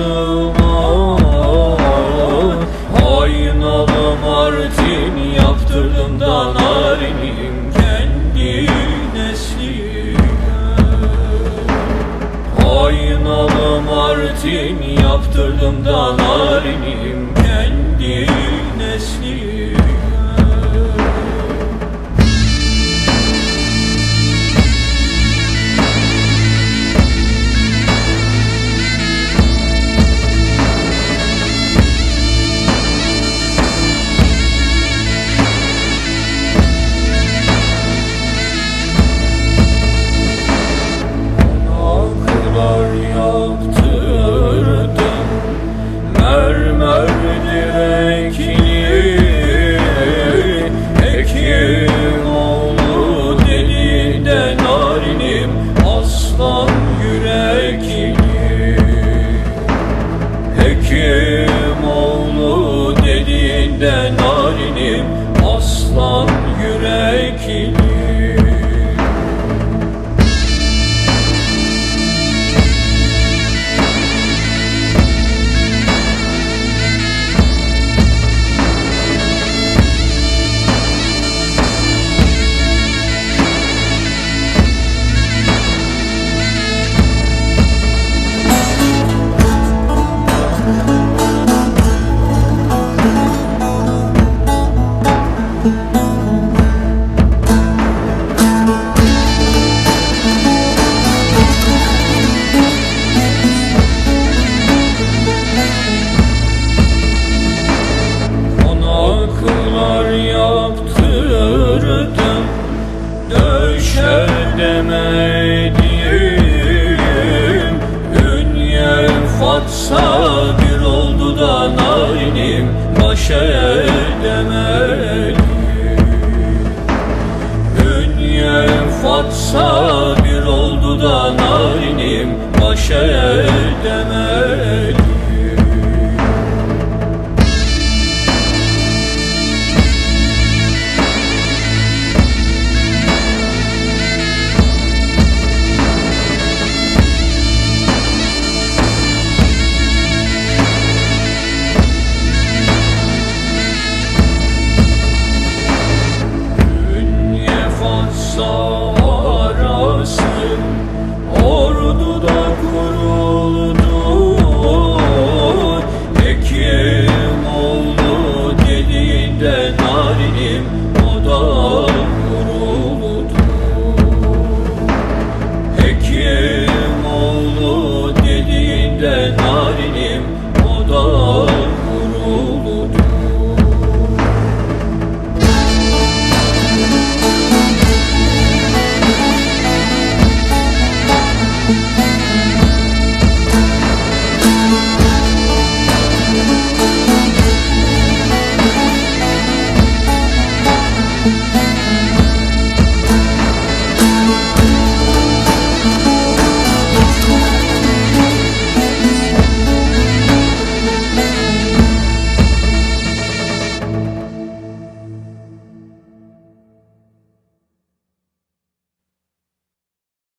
Alnıma Aynalı martin yaptırdım da narinim kendi nesline Aynalı martin yaptırdım da narinim kendi Aklar yaptırdım Mermer direkli Hekim oğlu dedi de narinim Aslan yürekli Hekim oğlu dediğinde narinim Aslan fatsa bir oldu da narinim Baş edemedim. Ünye fatsa bir oldu da narinim Baş edemedim